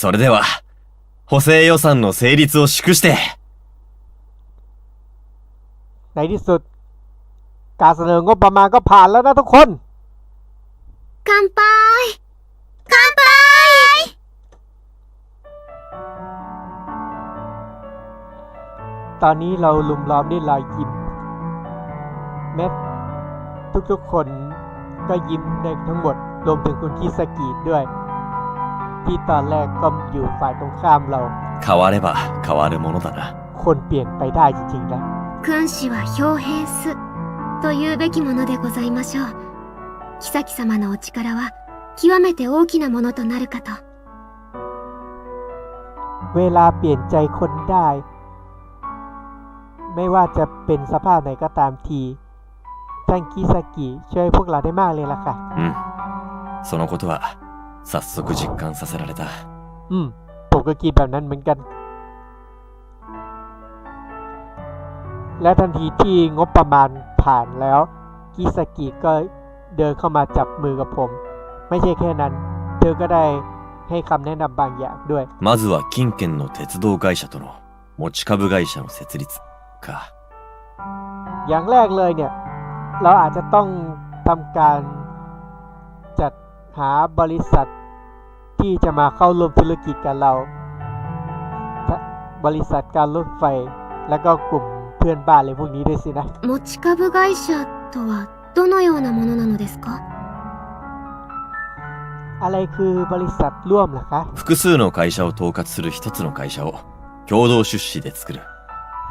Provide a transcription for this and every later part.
それでは、補正予算の成立を祝して、 ในที่สุด การเสนองบประมาณก็ผ่านแล้วนะทุกคน 乾杯乾杯 ตอนนี้เราลุมล้อมด้วยรอยยิ้มแม้ทุกๆคนก็ยิ้มได้ทั้งหมด รวมถึงคุณคิสกิด้วย ที่ตอนแรกก็อยู่ฝ่ายตรงข้ามเรา 変われば変わるものだな。 คนเปลี่ยนไปได้จริงๆนะ 君子は表変すというべきものでございましょう妃様のお力は極めて大きなものとなるかと เวลาเปลี่ยนใจคนได้ ไม่ว่าจะเป็นสภาพไหนก็ตามทีท่านคิสกิช่วยพวกเราได้มากเลยล่ะค่ะ うん。そのことは、 早速実感させられた。 อืม ผมก็คิดแบบนั้นเหมือนกัน และทันทีที่งบประมาณผ่านแล้ว กิสกิก็เดินเข้ามาจับมือกับผม ไม่ใช่แค่นั้น เธอก็ได้ให้คำแนะนำบางอย่างด้วย まずは近県の鉄道会社との持ち株会社の設立か。 อย่างแรกเลยเนี่ย เราอาจจะต้องทำการจัด หาบริษัทที่จะมาเข้าร่วมธุรกิจกับเราถ้าบริษัทการรถไฟ แล้วก็กลุ่มเพื่อนบ้านอะไรพวกนี้ด้วยสินะ 持ち株会社とはどのようなものなのですか อะไรคือบริษัทร่วมล่ะคะ 複数の会社を統括する一つの会社を共同出資で作る。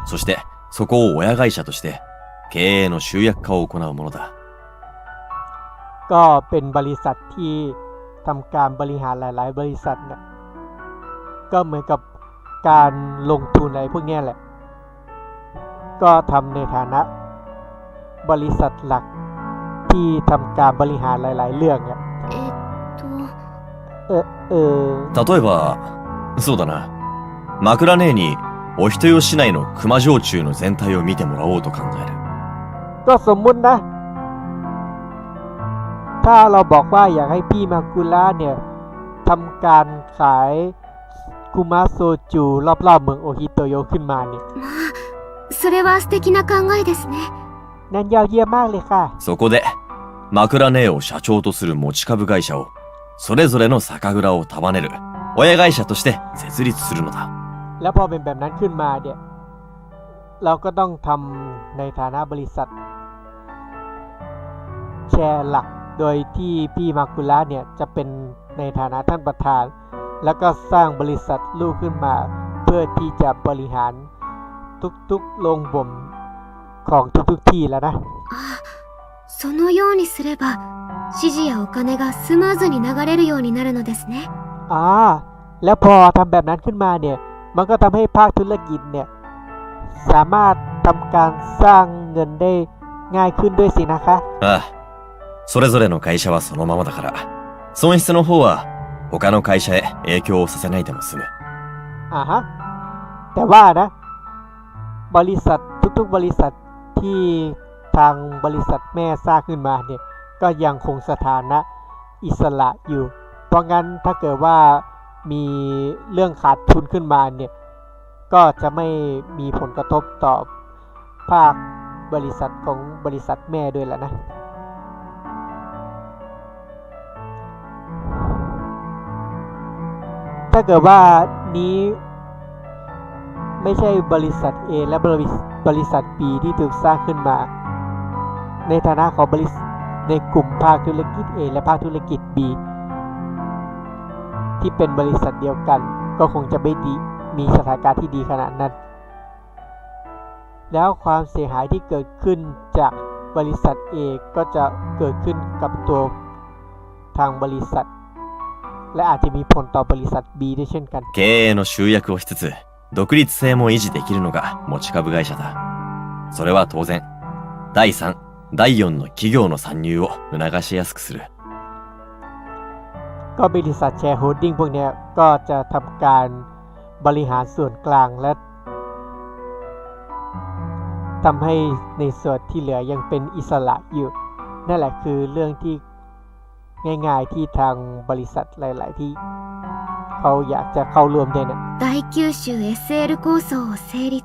そして、そこを親会社として、経営の集約化を行うものだ。 ก็เป็นบริษัทที่ทำการบริหารหลาย ๆ บริษัทเนี่ยก็เหมือนกับการลงทุนอะไรพวกเนี้ยแหละ ก็ทำในฐานะบริษัทหลักที่ทำการบริหารหลาย ๆ เรื่องอะ えっと เออเออ 例えば、そうだな。枕姉に、お人よ市内の熊城中の全体を見てもらおうと考える。 ก็สมมุตินะ ถ้าเราบอกว่าอยากให้พี่มากุระเนี่ยทำการขายคุมาโซจูรอบ ๆ เมืองโอฮิโตโยขึ้นมาเนี่ย まあそれは素敵な考えですね นั่นยอดเยี่ยมมากเลยค่ะ そこで、枕姉を社長とする持ち株会社を、それぞれの酒蔵を束ねる、親会社として設立するのだ。 แล้วพอเป็นแบบนั้นขึ้นมาเนี่ย เราก็ต้องทำในฐานะบริษัท แชร์หลัก โดยที่พี่มากุระเนี่ยจะเป็นในฐานะท่านประธาน แล้วก็สร้างบริษัทลูกขึ้นมา เพื่อที่จะบริหารทุกๆโรงบ่มของทุกๆที่แล้วนะ あそのようにすれば指示やお金がスムーズに流れるようになるのですね อ่า แล้วพอทำแบบนั้นขึ้นมาเนี่ย มันก็ทำให้ภาคธุรกิจเนี่ย สามารถทำการสร้างเงินได้ง่ายขึ้นด้วยสินะคะ ああ。 それぞれの会社はそのままだから、損失の方は他の会社へ影響をさせないでも済む。 อ่าฮะ แต่ว่านะ บริษัททุกๆบริษัทที่ทางบริษัทแม่สร้างขึ้นมาเนี่ย ก็ยังคงสถานะอิสระอยู่ เพราะงั้นถ้าเกิดว่ามีเรื่องขาดทุนขึ้นมาเนี่ย ก็จะไม่มีผลกระทบต่อภาคบริษัทของบริษัทแม่ด้วยแหละนะ ถ้าเกิดว่านี้ไม่ใช่บริษัท A และบริษบริษัท B ที่ถูกสร้างขึ้นมา ในฐานะของบริษในกลุ่มภาคธุรกิจ A และภาคธุรกิจ B ที่เป็นบริษัทเดียวกัน ก็คงจะไม่ดีมีสถานการณ์ที่ดีขนาดนั้น แล้วความเสียหายที่เกิดขึ้นจากบริษัท A ก็จะเกิดขึ้นกับตัวทางบริษัท และอาจจะมีผลต่อบริษัท B ด้วยเช่นกัน 経営の集約をしつつ、独立性も維持できるのが持ち株会社だ。それは当然、第3、第4の企業の参入を促しやすくする。 ก็บริษัทแชร์โฮลดิ้งพวกเนี้ยก็จะทำการบริหารส่วนกลางและทำให้ในส่วนที่เหลือยังเป็นอิสระอยู่ นั่นแหละคือเรื่องที่ ง่ายๆที่ทางบริษัทหลาย ๆ ที่ เขาอยากจะเข้าร่วมด้วยนะ 大九州 SL 構想を成立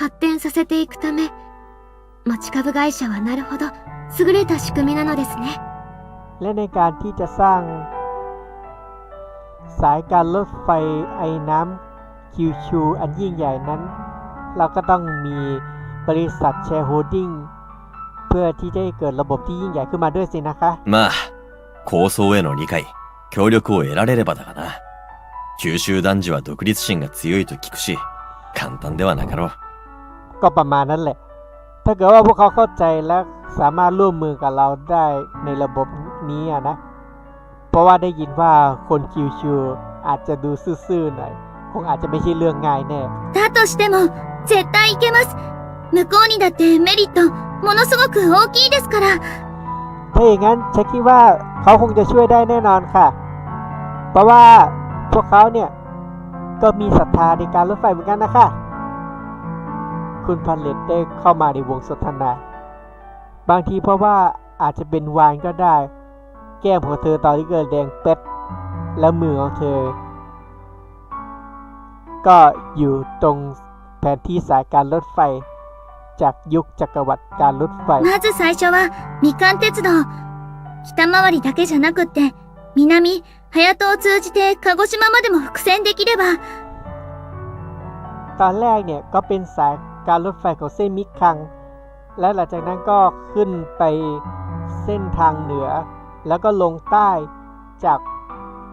発展させていくため持ち株会社はなるほど優れた仕組みなのですね และในการที่จะสร้าง สายการรถไฟไอ้น้ำคิวชูอันยิ่งใหญ่นั้น เราก็ต้องมีบริษัทแชร์โฮลดิ้งเพื่อที่จะให้เกิดระบบที่ยิ่งใหญ่ขึ้นมาด้วยสินะคะ まあ、 構想への理解、協力を得られればだがな。九州男児は独立心が強いと聞くし、簡単ではなかろう。 ก็ประมาณนั้นแหละ ถ้าเกิดว่าพวกเขาเข้าใจและสามารถร่วมมือกับเราได้ในระบบนี้อะนะ เพราะว่าได้ยินว่าคนคิวชูอาจจะดูซื่อๆหน่อย คงอาจจะไม่ใช่เรื่องง่ายแน่ だとしても絶対いけます向こうにだってメリットものすごく大きいですから ถ้าอย่างนั้นฉันคิดว่าเขาคงจะช่วยได้แน่นอนค่ะ เพราะว่าพวกเขาเนี่ยก็มีศรัทธาในการรถไฟเหมือนกันนะคะ คุณพันเลตได้เข้ามาในวงสนทนา บางทีเพราะว่าอาจจะเป็นวานก็ได้ แก้มของเธอตอนที่เกิดแดงเป็ดแล้วมือของเธอ ก็อยู่ตรงแผนที่สายการรถไฟ จากยุคจักรวรรดิการรถไฟ まず最初はみかん鉄道北回りだけじゃなくって南隼人を通じて鹿児島までも伏線できれば ตอนแรกเนี่ยก็เป็นสายการรถไฟของเส้นมิคัง และหลังจากนั้นก็ขึ้นไปเส้นทางเหนือ แล้วก็ลงใต้จาก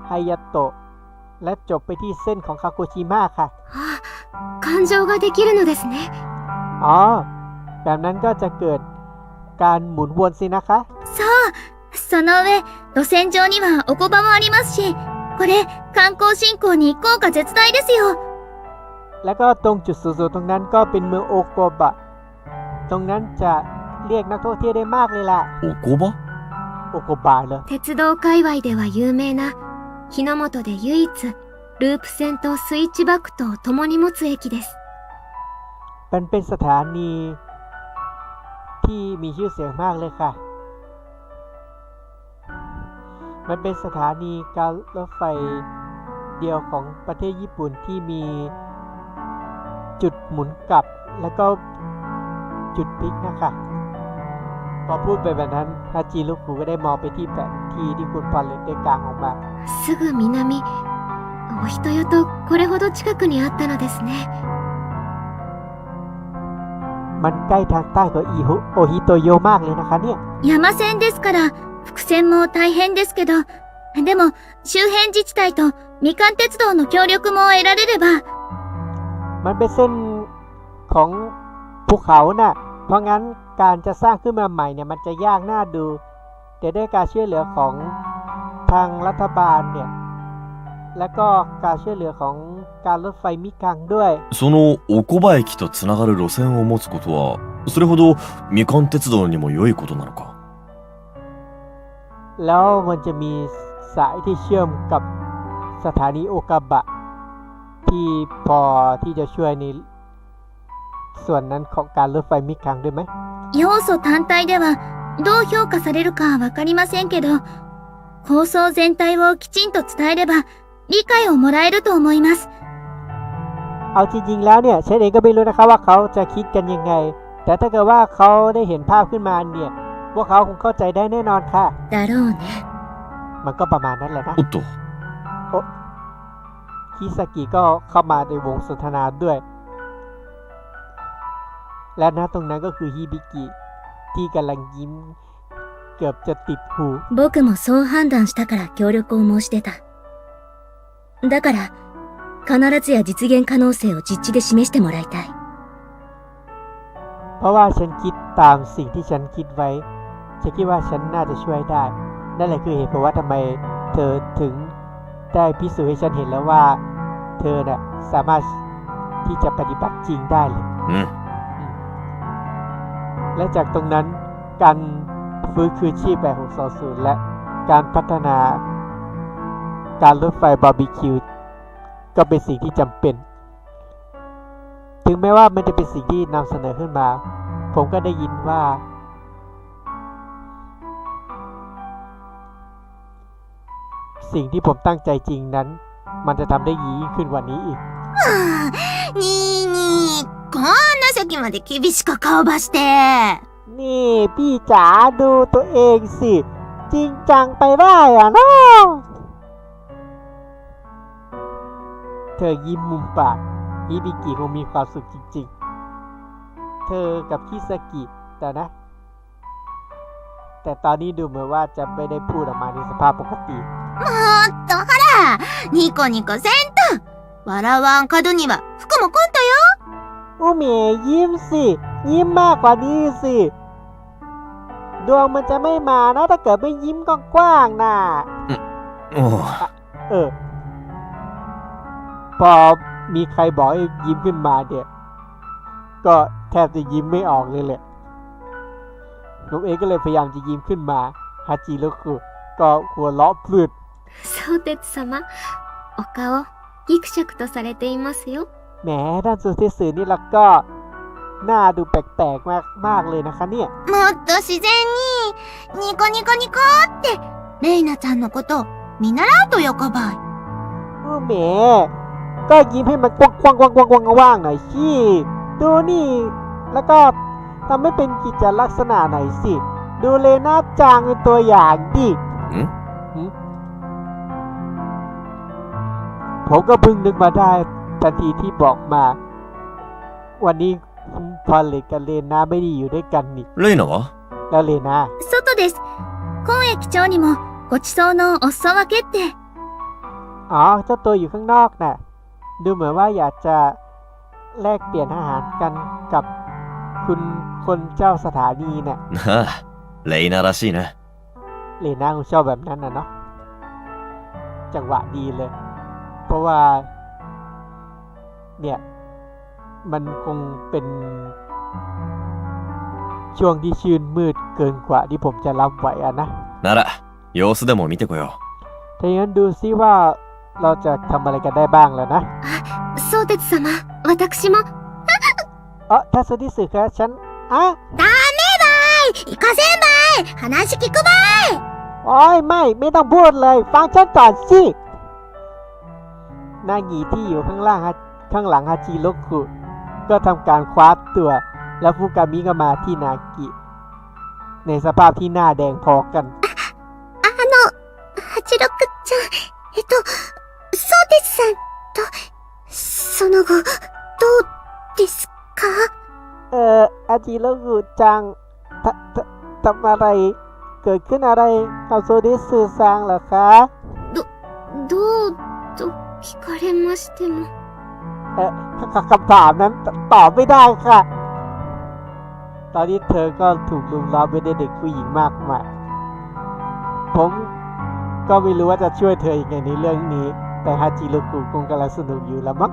ไฮยาโตะและจบไปที่เส้นของคาโกชิมะค่ะ あ感情ができるのですね อ๋อ แบบนั้นก็จะเกิดการหมุนวนสินะคะ そうその上路線上にはおこばもありますしこれ観光振興に効果絶大ですよ แล้วก็ตรงจุดสูงสุดตรงนั้นก็เป็นเมืองโอโกบะ ตรงนั้นจะเรียกนักท่องเที่ยวได้มากเลยล่ะ おこば โอโกบะเลย 鉄道界隈では有名な日の本で唯一ループ線とスイッチバックと共に持つ駅です มันเป็นสถานี ที่มีชื่อเสียงมากเลยค่ะ มันเป็นสถานีการรถไฟเดียวของประเทศญี่ปุ่นที่มีจุดหมุนกลับ แล้วก็จุดพลิกนะคะ พอพูดไปแบบนั้นฮาจิลุคุก็ได้มองไปที่แผนที่ที่คุณพอลเลตได้กลางออกมา すぐ南お人よとこれほど近くにあったのですね มันใกล้ทางใต้ของอีโฮโอฮิโตโยมากเลยนะคะเนี่ย 山線ですから伏線も大変ですけどでも周辺自治体とみかん鉄道の協力も得られれば มันเป็นเส้นของภูเขาน่ะ เพราะงั้นการจะสร้างขึ้นมาใหม่เนี่ยมันจะยากน่าดู แต่ด้วยการช่วยเหลือของทางรัฐบาลเนี่ย และก็การช่วยเหลือของ การรถไฟมิกังด้วย そのおこば駅とつながる路線を持つことは、それほどみかん鉄道にも良いことなのか แล้วมันจะมีสายที่เชื่อมกับสถานีโอกาบะ ที่พอที่จะช่วยในส่วนนั้นของการรถไฟมิกังด้วยไหม 要素単体ではどう評価されるかはわかりませんけど構想全体をきちんと伝えれば理解をもらえると思います เอาจริงๆแล้วเนี่ยฉันเองก็ไม่รู้นะคะว่าเขาจะคิดกันยังไง แต่ถ้าเกิดว่าเขาได้เห็นภาพขึ้นมาเนี่ย พวกเขาคงเข้าใจได้แน่นอนค่ะ だろうね มันก็ประมาณนั้นแหละนะ おっと、 คิสกิก็เข้ามาในวงสนทนาด้วย และณตรงนั้นก็คือฮิบิกิที่กำลังยิ้ม เกือบจะติดหู 僕もそう判断したから協力を申し出ただから 必ずや実現可能性を実地で示してもらいたい เพราะว่าฉันคิดตามสิ่งที่ฉันคิดไว้ ฉันคิดว่าฉันน่าจะช่วยได้ นั่นแหละคือเหตุผลว่าทำไมเธอถึงได้พิสูจน์ให้ฉันเห็นแล้วว่า เธอน่ะสามารถที่จะปฏิบัติจริงได้เลย うん。 และจากตรงนั้นการฟื้นคืนชีพแบบ620 และการพัฒนาการรถไฟบาร์บีคิว ก็เป็นสิ่งที่จำเป็น ถึงแม้ว่ามันจะเป็นสิ่งที่นำเสนอขึ้นมา ผมก็ได้ยินว่า สิ่งที่ผมตั้งใจจริงนั้น มันจะทำได้ดียิ่งขึ้นกว่านี้อีก にーにー、こんな席まで厳しく顔ばして。 นี่พี่จ๋าดูตัวเองสิ จริงจังไปได้อะน้อง เธอยิ้มมุมปากฮิบิกิคงมีความสุขจริงๆ เธอกับคิสกิแต่นะ แต่ตอนนี้ดูเหมือนว่าจะไม่ได้พูดออกมาในสภาพปกติ もっとほら、ニコニコせんと。笑わん角には服もこんとよ。 อุเมยิ้มสิ ยิ้มมากกว่านี้สิ ดวงมันจะไม่มานะ ถ้าเกิดไม่ยิ้มกว้างๆน่ะ おう เออ พ อมีใครบอกให้ยิ้มขึ้นมาเนี่ย ก็แทบจะยิ้มไม่ออกเลยแหละน้องเอก็เลยพยายามจะยิ้มขึ้นมาฮาจิโรคุก็หัวเราะพลืด 相鉄様、お顔、ギクシャクとされていますよ。 แหมด้านสุดที่สื่อนี่แล้วก็หน้าดูแปลกๆมากมากเลยนะคะเนี่ย もっと自然に、ニコニコニコって、レイナちゃんのこと、見習うとよかばい。 อือแหม ก็ยิ้มให้มันกว้างกว้างกว้างกว้างกว้างว่างหน่อยสิดูนี่ แล้วก็ทำให้เป็นกิจลักษณะหน่อยสิ ดูเลยหน้าจางเป็นตัวอย่างดิ ん ผมก็เพิ่งนึกมาได้ทันทีที่บอกมา วันนี้คุณพอลเลตกับเลนาไม่ได้อยู่ด้วยกันนี่ レイナは แล้วเลนา 外です。今駅長にもごちそうのお裾分けって。 อ๋อ เจ้าตัวอยู่ข้างนอกน่ะ ดูเหมือนว่าอยากจะแลกเปลี่ยนอาหารกันกับคุณคนเจ้าสถานีเนี่ยฮะเลน่าราชินะเลน่าคงชอบแบบนั้นนะเนาะจังหวะดีเลย เพราะว่า เนี่ย มันคงเป็นช่วงที่ชื่นมืดเกินกว่าที่ผมจะรับไหวอะนะ นาระโยสเดโมมิเตโกโยถ้าอย่างนั้นดูซิว่า เราจะทำอะไรกันได้บ้างแล้วนะ 相鉄様、私も、 เออถ้าสุดที่สื่อครับฉันอ่ะ 行かせんばい話聞くばい โอ้ยไม่ ไม่ต้องพูดเลย ฟังฉันก่อนสินางีที่อยู่ข้างล่างฮะข้างหลังฮาจิโรคุ ก็ทำการคว้าตัว แล้วฟูกามิก็มาที่นากิ ในสภาพที่หน้าแดงพอกัน あの、八六ちゃん、えっと、 そうですさんと、その後、どうですか เอออาจิโรคุจังทททำอะไร เกิดขึ้นอะไรกับโซดิสึซังเหรอคะ どうと聞かれましても。 เออคคำถามนั้นตตอบไม่ได้ค่ะ ตอนนี้เธอก็ถูกลุมล้อมไปด้วยเด็กผู้หญิงมากมาย ผมก็ไม่รู้ว่าจะช่วยเธอยังไงในเรื่องนี้ แต่ฮาจิโรกุคงกำลังสนุกอยู่แล้วมั้ง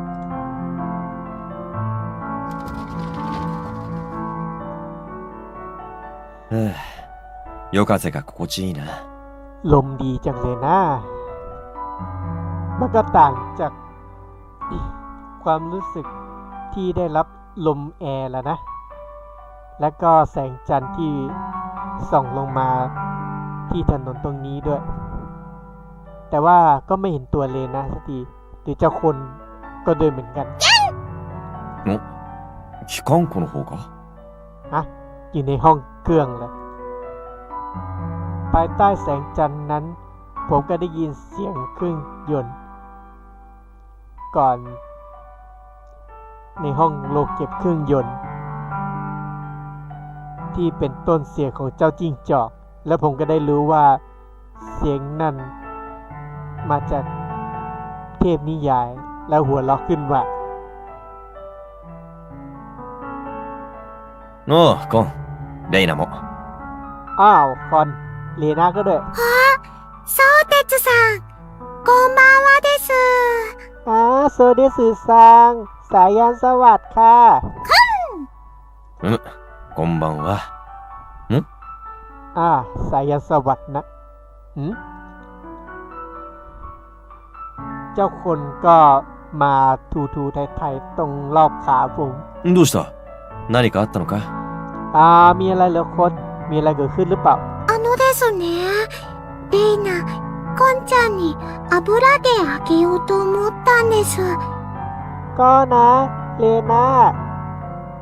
ふう夜風が心地いいな。 ลมดีจังเลยนะ มันก็ต่างจากความรู้สึกที่ได้รับลมแอร์แล้วนะ และก็แสงจันทร์ที่ส่องลงมาที่ถนนตรงนี้ด้วย แต่ว่าก็ไม่เห็นตัวเลยนะสักทีหรือเจ้าคนก็เดินเหมือนกัน 機関庫の方か อยู่ในห้องเครื่องเลย ภายใต้แสงจันทร์นั้น ผมก็ได้ยินเสียงเครื่องยนต์ ก่อน ในห้องโลกเก็บเครื่องยนต์ ที่เป็นต้นเสียงของเจ้าจิ้งจอก และผมก็ได้รู้ว่าเสียงนั้น มาจากเทพนิยาย แล้วหัวเราะขึ้นว่า おう、コン。レイナも。 อ้าว คอน เลนาก็ด้วย そうてつさん、こんばんはです。 อ่าโซเดสึซัง สายันสวัสดิ์ค่ะ こんばんは。 อ่า สายันสวัสดิ์นะหืม เจ้าคนก็มาทูทูไทยๆตรงรอบขาผม どうした何かあったのか อ่า มีอะไรเหรอคน มีอะไรเกิดขึ้นหรือเปล่า あのですね、レイナ、 コンちゃんに油であげようと思ったんです。 ก็นะ เลนา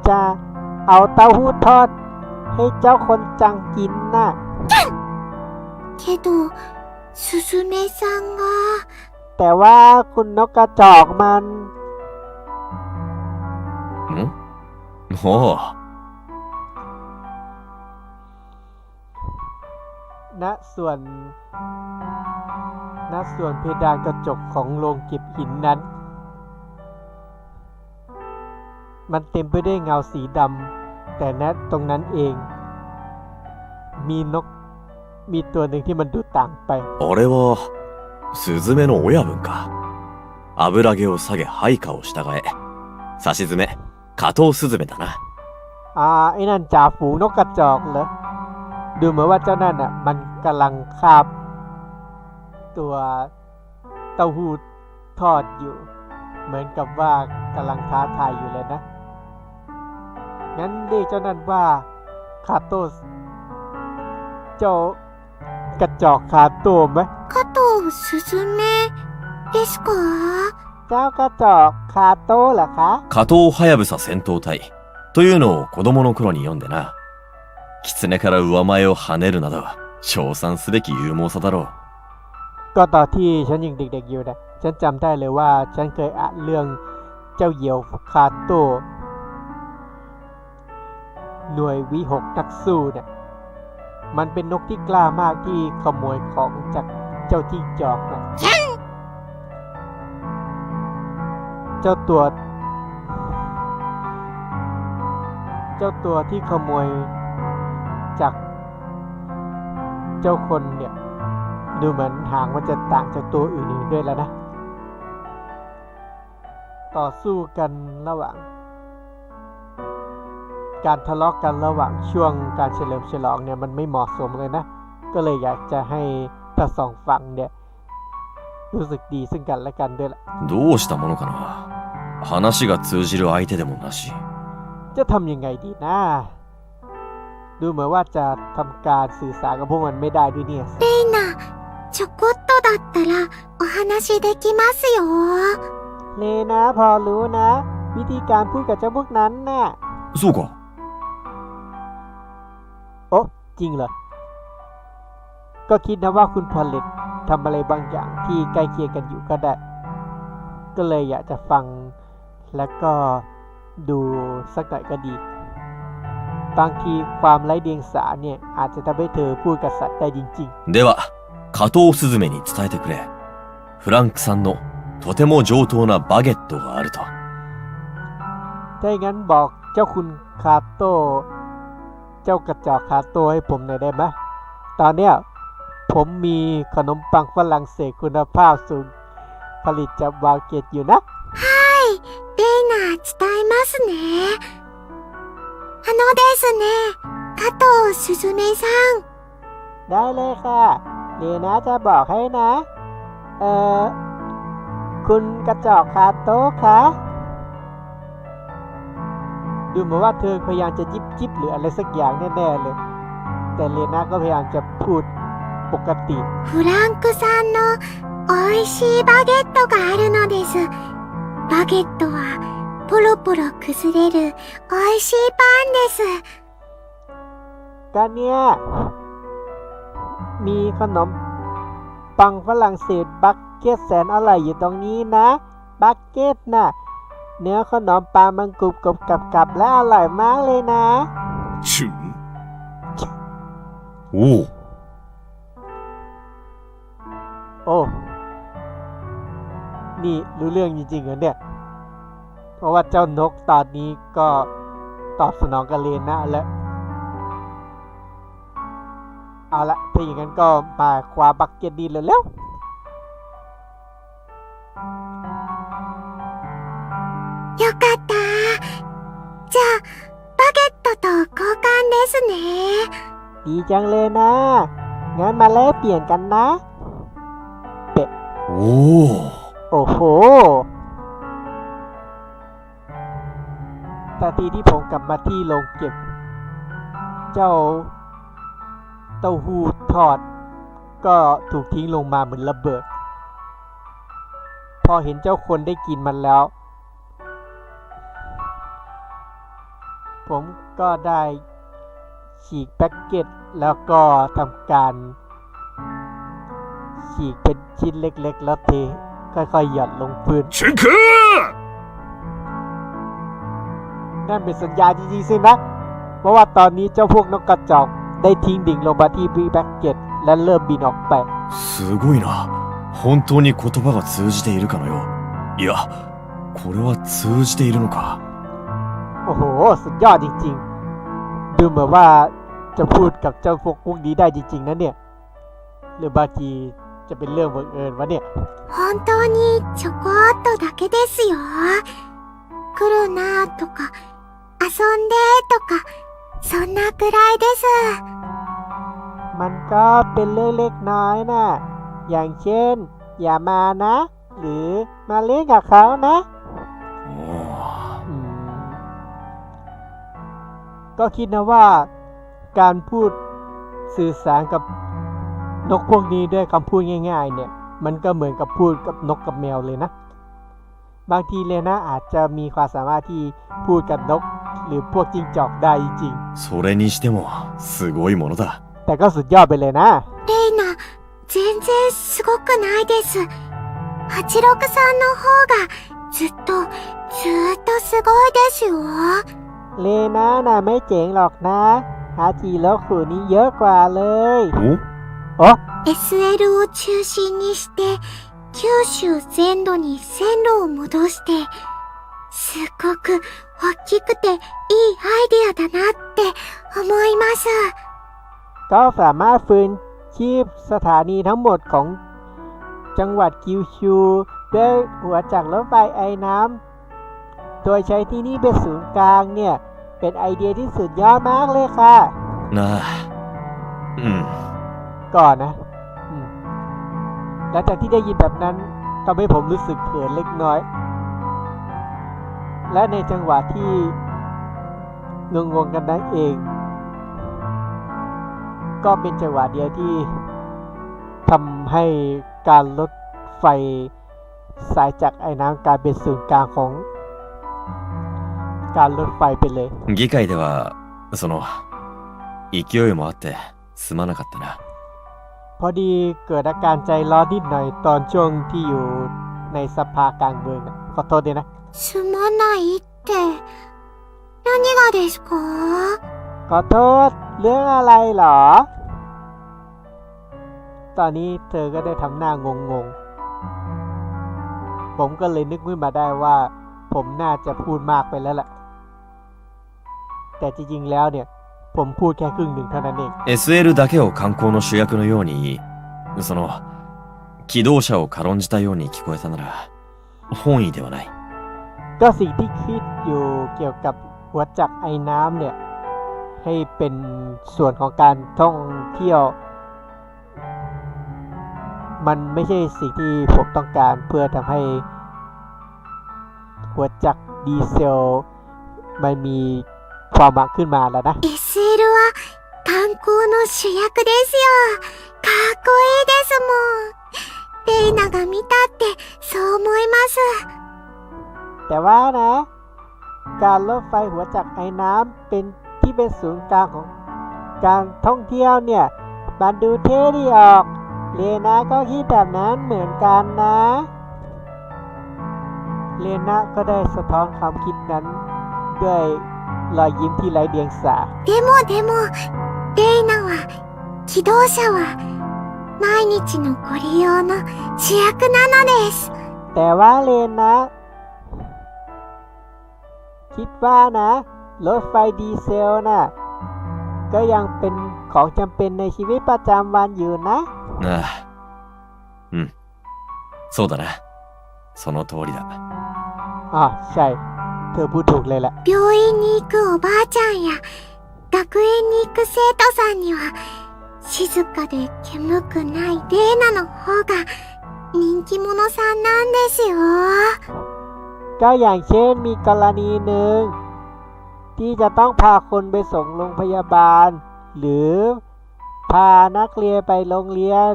จะเอาเต้าหู้ทอด ให้เจ้าคนจังกินน่ะ けど、すずめさんが、 แต่ว่าคุณนกกระจอกมัน んおお、 ณส่วน ณส่วนเพดานกระจกของโรงเก็บหินนั้น มันเต็มไปด้วยเงาสีดำ แต่ณตรงนั้นเอง มีนก มีตัวหนึ่งที่มันดูต่างไป 俺は、 スズメの親分か。油毛を下げ配下を従え。差し詰め、加藤スズメだな。 อ่าไอ้นั่นจ่าฝูงนกกระจอกเหรอ ดูเหมือนว่าเจ้านั่นอ่ะ มันกำลังคาบ ตัวเต้าหู้ทอดอยู่ เหมือนกับว่ากำลังท้าทายอยู่เลยนะ งั้นเรียกเจ้านั่นว่าคาโตส เจ้ากระจอกคาโตไหม 加藤 すずめですか เจ้ากระจอกคาโตเหรอคะ 加藤はやぶさ戦闘隊というのを子供の頃に読んでな。狐から上前を跳ねるなど、称賛すべき勇猛さだろう。 ก็ตอนที่ฉันยังเด็กๆอยู่นะ ฉันจำได้เลยว่าฉันเคยอ่านเรื่องเจ้าเหยี่ยวคาโต หน่วยวิหกนักสู้เนี่ย มันเป็นนกที่กล้ามากที่ขโมยของจาก เจ้าจิ้งจอกนะเจ้าตัว เจ้าตัวที่ขโมยจากเจ้าคนเนี่ย ดูเหมือนหางมันจะต่างจากตัวอื่นๆด้วยแล้วนะ ต่อสู้กันระหว่าง การทะเลาะกันระหว่างช่วงการเฉลิมฉลองเนี่ยมันไม่เหมาะสมเลยนะ ก็เลยอยากจะให้ ทั้งสองฝั่งเนี่ย รู้สึกดีซึ่งกันและกันด้วยละ どうしたものかな話が通じる相手でもなし。 จะทำยังไงดีนะ ดูเหมือนว่าจะทำการสื่อสารกับพวกมันไม่ได้ด้วยเนี่ย レイナ、ちょこっとだったらお話できますよ。 เลนะพอรู้นะ วิธีการพูดกับเจ้าพวกนั้นน่ะ そうか。 โอ้จริงเหรอ ก็คิดนะว่าคุณพอลเลตทำอะไรบางอย่างที่ใกล้เคียงกันอยู่ก็ได้ ก็เลยอยากจะฟัง แล้วก็ดูสักหน่อยก็ดี บางทีความไร้เดียงสาเนี่ย อาจจะทำให้เธอพูดกับสัตว์ได้จริง では、加藤スズメに伝えてくれ。フランクさんのとても上等なバゲットがあると。 ๆ ถ้าอย่างนั้นบอกเจ้าคุณคาโต้ เจ้ากระจอกคาโต้ให้ผมหน่อยได้ไหมตอนเนี้ย ผมมีขนมปังฝรั่งเศสคุณภาพสูง ผลิตจากวาเกตอยู่นะ はい、レイナ、伝えますね。あのですね、加藤すずめさん。 ได้เลยค่ะเดี๋ยวนะจะบอกให้นะ เอ่อ คุณกระจอกคาโต้คะ ดูเหมือนว่าเธอพยายามจะยิบยิบหรืออะไรสักอย่างแน่ๆเลย แต่เลนาก็พยายามจะพูด ปกติ フランクさんの美味しいバゲットがあるのです。バゲットはポロポロ崩れる美味しいパンです。 กันเนี่ย มีขนมปังฝรั่งเศสบักเก็ตแสนอร่อยอยู่ตรงนี้นะ บักเก็ตน่ะ เนื้อขนมปังมันกรุบกรอบกับกับและอร่อยมากเลยนะ チュンおお、 โอ้ นี่รู้เรื่องจริงๆเหรอเนี่ย เพราะว่าเจ้านกตอนนี้ก็ตอบสนองกับเลนะแล้ว เอาละถ้าอย่างนั้นก็มาคว้าบักเก็ตดีเลยแล้ว よかった。じゃあ、バゲットと交換ですね。 ดีจังเลยนะ งั้นมาแลกเปลี่ยนกันนะ โอ้โหทันทีที่ผมกลับมาที่โรงเก็บ เจ้า เต้าหู้ทอด ก็ถูกทิ้งลงมาเหมือนระเบิด พอเห็นเจ้าคนได้กินมันแล้ว ผมก็ได้ฉีกแพ็กเกจแล้วก็ทำการ ฉีกเป็นชิ้นเล็กๆ แล้วเทค่อยๆหย่อนลงพื้น チェンク นั่นเป็นสัญญาณจริงๆสินะ เพราะว่าตอนนี้เจ้าพวกนกกระจอกได้ทิ้งดิ่งลงมาที่บีแบ็กเก็ตและเริ่มบินออกไป すごいな。本当に言葉が通じているかのよう。いや、これは通じているのか。 โอ้โห สุดยอดจริงๆ ดูเหมือนว่าจะพูดกับเจ้าพวกพวกนี้ได้จริง ๆนะเนี่ย หรือบางที จะเป็นเรื่องบังเอิญวะเนี่ย 本当にちょこっとだけですよ。来るなとか、遊んでとか、そんなくらいです。 มันก็เป็นเรื่องเล็กน้อยนะ อย่างเช่น อย่ามานะ หรือมาเล่นกับเขานะ おお。 อืมก็คิดนะว่าการพูดสื่อสารกับ นกพวกนี้ด้วยคำพูดง่าย ๆ เนี่ย มันก็เหมือนกับพูดกับนกกับแมวเลยนะ บางทีเลยนะอาจจะมีความสามารถที่พูดกับนก หรือพวกจิ้งจอกได้จริง それにしても、すごいものだ。 ๆแต่ก็สุดยอดไปเลยนะ レイナ、全然すごくないです。八六さんの方がずっと、ずーっとすごいですよ。 เลนะน่ะไม่เจ๋งหรอกนะฮาจิโรคุนี่เยอะกว่าเลย お โอ้ SL を中心にして、九州全土に線路を戻して、すっごく大きくていいアイデアだなって思います。 ก็สามารถฟื้นชีพสถานีทั้งหมดของจังหวัดคิวชูด้วยหัวจักรรถไฟไอ้น้ำ โดยใช้ที่นี่เป็นศูนย์กลางเนี่ย เป็นไอเดียที่สุดยอดมากเลยค่ะ なあ。うん。 ก่อนนะอืมหลังจากที่ได้ยินแบบนั้นทำให้ผมรู้สึกเขินเล็กน้อย และในจังหวะที่งงๆกันนั้นเอง ก็เป็นจังหวะเดียวที่ทำให้การรถไฟสายจากไอ้น้ำกลายเป็นศูนย์กลางของ การรถไฟไปเลย 議会では、その、勢いもあって、すまなかったな。 พอดีเกิดอาการใจร้อนนิดหน่อยตอนช่วงที่อยู่ในสภากลางเมืองนะขอโทษด้วยนะ すまないって、何がですか ขอโทษเรื่องอะไรเหรอ ตอนนี้เธอก็ได้ทำหน้างงงๆ ผมก็เลยนึกขึ้นมาได้ว่า ผมน่าจะพูดมากไปแล้วล่ะ แต่จริงๆแล้วเนี่ย ผมพูดแค่ครึ่งหนึ่งเท่านั้นเอง SL だけを観光の主役のように、その、機動車を軽んじたように聞こえたなら、本意ではない。 ก็สิ่งที่คิดอยู่เกี่ยวกับหัวจักรไอ้น้ำเนี่ย ให้เป็นส่วนของการท่องเที่ยว มันไม่ใช่สิ่งที่ผมต้องการเพื่อทำให้ หัวจักรดีเซล มันมี ความหวังขึ้นมาแล้วนะ SL は観光の主役ですよ。かっこいいですもん。レイナが見たってそう思います。 แต่ว่านะ การรถไฟหัวจักรไอ้น้ำเป็นที่เป็นศูนย์กลางของการท่องเที่ยวเนี่ย มันดูเท่ดีออก เลนาก็คิดแบบนั้นเหมือนกันนะ เลนาก็ได้สะท้อนความคิดนั้น ด้วย รอยยิ้มที่ไร้เดียงสา でもでも、レイナは、機動車は、毎日のご利用の主役なのです。 แต่ว่าเลนนะ คิดว่านะ รถไฟดีเซลน่ะ ก็ยังเป็นของจำเป็นในชีวิตประจำวันอยู่นะ ああ。うん。そうだな。その通りだ。 อ๋อใช่ เธอพูดถูกเลยแหละ 病院に行くおばあちゃんや、学園に行く生徒さんには、静かで煙くないレイナの方が、人気者さんなんですよ。 ก็อย่างเช่นมีกรณีหนึ่ง ที่จะต้องพาคนไปส่งโรงพยาบาล หรือ พานักเรียนไปโรงเรียน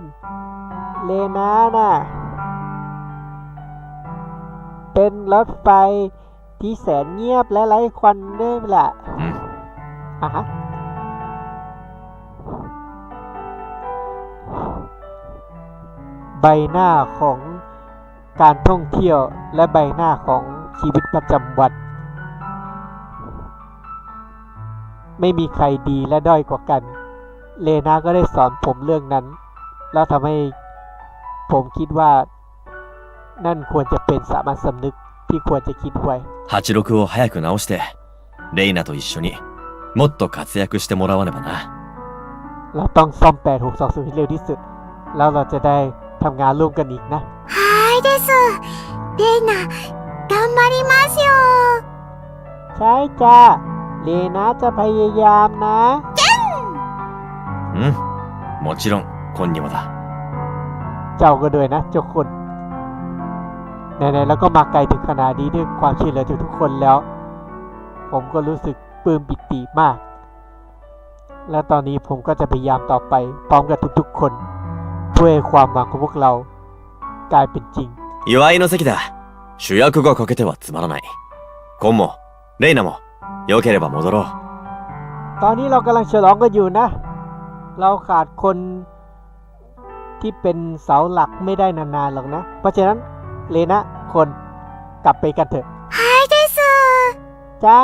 เลนาน่ะ เป็นรถไฟ ที่แสนเงียบและไร้ควันด้วยล่ะうん。อะฮะใบหน้าของการท่องเที่ยวและใบหน้าของชีวิตประจำวัน ไม่มีใครดีและด้อยกว่ากัน เลนาก็ได้สอนผมเรื่องนั้น แล้วทำให้ผมคิดว่า นั่นควรจะเป็นสามัญสำนึกที่ควรจะคิดไว้ 86を早く直して、レイナと一緒にもっと活躍してもらわねばな。 เราต้องซ่อม 8620 ให้เร็วที่สุด แล้วเราจะได้ทำงานร่วมกันอีกนะ はーいです。レイナ、頑張りますよ。 ใช่จ้า เลนะจะพยายามนะ うん。もちろん、今にもだ。 เจ้าก็ด้วยนะเจ้าคน ไหนๆแล้วก็มาไกลถึงขนาดนี้ด้วยความช่วยเหลือจากทุกคนแล้ว ผมก็รู้สึกปลื้มปิติมาก และตอนนี้ผมก็จะพยายามต่อไป พร้อมกับทุกๆคน เพื่อให้ความหวังของพวกเรา กลายเป็นจริง 祝いの席だ。主役が欠けてはつまらない。コンも、レイナも、よければ戻ろう。 ตอนนี้เรากำลังฉลองกันอยู่นะ เราขาดคนที่เป็นเสาหลักไม่ได้นานๆหรอกนะ เพราะฉะนั้น เลนะคนกลับไปกันเถอะไฮเดซจ้า